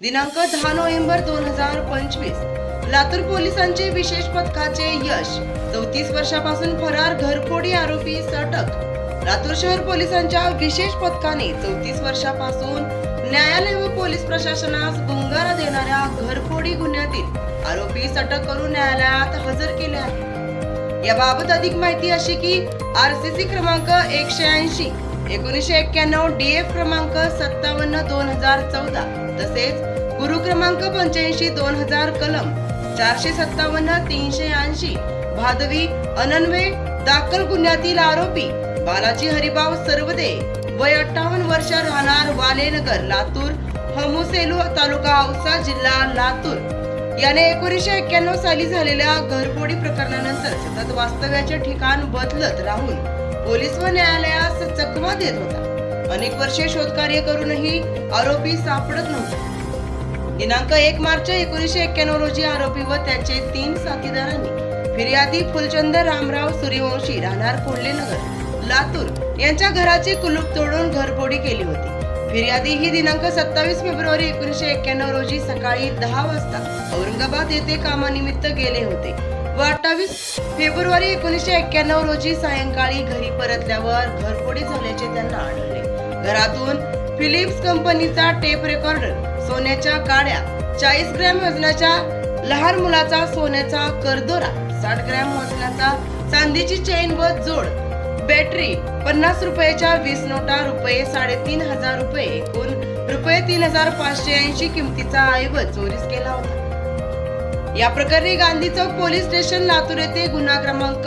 दिनांक दहा नोव्हेंबर दोन हजार पंचवीस. लातूर पोलिसांचे विशेष पथकाचे यश. चौतीस वर्षापासून फरार घरफोडी आरोपी अटक लातूर शहर पोलिसांच्या विशेष पथकाने चौतीस वर्षापासून न्यायालय व पोलीस प्रशासनास गुंगारा देणाऱ्या घरफोडी गुन्ह्यातील आरोपी अटक करून न्यायालयात हजर केले आहे याबाबत अधिक माहिती अशी की आरसीसी क्रमांक एकशे ऐंशी. एकोणीसशे एक्क्याण्णव डीएफ क्रमांक सत्तावन्न दोन हजार चौदा तसेच गुरु क्रमांक पंच्याऐंशी दोन हजार कलम चारशे सत्तावन्न तीनशे ऐंशी भादवी अनन्वे दाखल गुन्ह्यातील आरोपी बालाजी हरिभाव सरवदे वय अठ्ठावन्न वर्ष राहणार वालेनगर लातूर हमोसेलू तालुका औसा जिल्हा लातूर. याने एकोणीसशे एक्क्याण्णव साली झालेल्या घरफोडी प्रकरणानंतर सतत वास्तव्याचे ठिकाण बदलत राहून पोलीस व न्यायालयात न्यायालयास चकमा देत होता. अनेक वर्षे शोधकार्य करूनही आरोपी सापडत नव्हता. दिनांक एक मार्च एकोणीसशे एक्क्याण्णव रोजी आरोपी व त्याचे तीन साथीदारांनी फिर्यादी फुलचंद रामराव सूर्यवंशी राहणार कोल्हेनगर लातूर यांच्या घराचे कुलूप तोडून घरफोडी केली होती. फिर्यादी ही दिनांक सत्तावीस फेब्रुवारी एकोणीसशे एक्क्याण्णव रोजी सकाळी दहा वाजता औरंगाबाद येथे कामानिमित्त गेले होते. व अठ्ठावीस फेब्रुवारी एकोणीसशे एक्क्याण्णव रोजी सायंकाळी घरी परतल्यावर घरफोडी झाल्याचे त्यांना आढळले. घरातून फिलिप्स कंपनीचा टेप रेकॉर्डर सोन्याच्या काड्या चाळीस ग्रॅम वजनाच्या लहान मुलाचा सोन्याचा करदोरा साठ ग्रॅम वजनाचा चांदीची चेन व जोड बॅटरी पन्नास रुपयाच्या वीस नोटा रुपये साडेतीन हजार रुपये एकूण रुपये तीन हजार पाचशे ऐंशी किमतीचा ऐवज चोरीस केला होता. या प्रकरणी गांधी चौक पोलीस स्टेशन लातूर येथे गुन्हा क्रमांक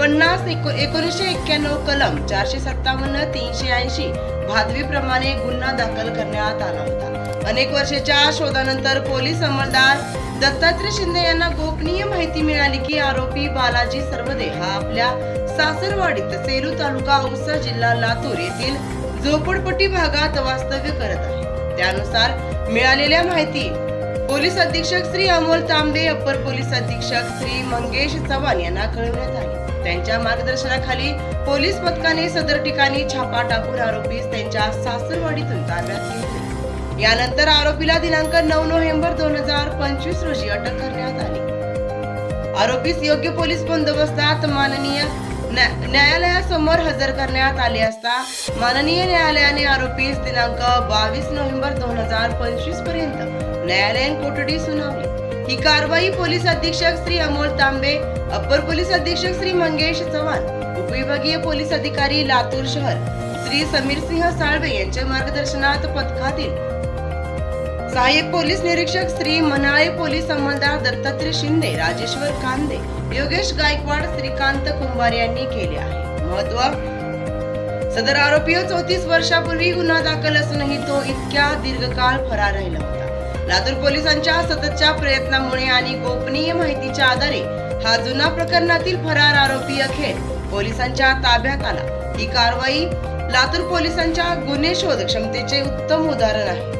पन्नास एको- एकोणीसशे एक्क्याण्णव कलम चारशे सत्तावन्न तीनशे ऐंशी भादवी प्रमाणे गुन्हा दाखल करण्यात आला होता. अनेक वर्षाच्या शोधानंतर पोलीस अंमलदार दत्तात्रय शिंदे यांना गोपनीय माहिती मिळाली की आरोपी बालाजी सर्वदे हा आपल्या सासरवाडीत सेलू तालुका औसा जिल्हा लातूर येथील झोपडपट्टी भागात वास्तव्य करत आहे. त्यानुसार मिळालेल्या माहिती पोलीस अधीक्षक श्री अमोल तांबे अपर पोलीस अधीक्षक श्री मंगेश चव्हाण यांना कळवण्यात आले त्यांच्या मार्गदर्शनाखाली पोलीस पथकाने सदर ठिकाणी छापा टाकून आरोपीस त्यांच्या सासरवाडीतून ताब्यात घेतले. यानंतर आरोपीला दिनांक नऊ नोव्हेंबर दोन हजार पंचवीस रोजी अटक करण्यात आली. आरोपीस योग्य पोलीस बंदोबस्तात माननीय न्या- न्यायालयासमोर हजर करण्यात आले असता माननीय न्यायालयाने आरोपीस दिनांक बावीस नोव्हेंबर दोन हजार पंचवीसपर्यंत न्यायालयीन कोठडी सुनावली. ही कारवाई पोलीस अधीक्षक श्री अमोल तांबे अप्पर पोलीस अधीक्षक श्री मंगेश चव्हाण उपविभागीय पोलीस अधिकारी लातूर शहर श्री समीर सिंह साळवे यांच्या मार्गदर्शनात पथकातील सहाय्यक पोलीस निरीक्षक श्री मनाळे पोलीस अंमलदार दत्तात्रय शिंदे राजेश्वर कांदे योगेश गायकवाड श्रीकांत कुंभार यांनी केले आहे. महत्त्व? सदर आरोपी हो चौतीस वर्षापूर्वी गुन्हा दाखल असूनही तो इतक्या दीर्घकाळ फरार राहिला होता. लातूर पोलिसांच्या सततच्या प्रयत्नामुळे आणि गोपनीय माहितीच्या आधारे हा जुना प्रकरणातील फरार आरोपी अखेर पोलिसांच्या ताब्यात आला. ही कारवाई लातूर पोलिसांच्या गुन्हे शोध क्षमतेचे उत्तम उदाहरण आहे.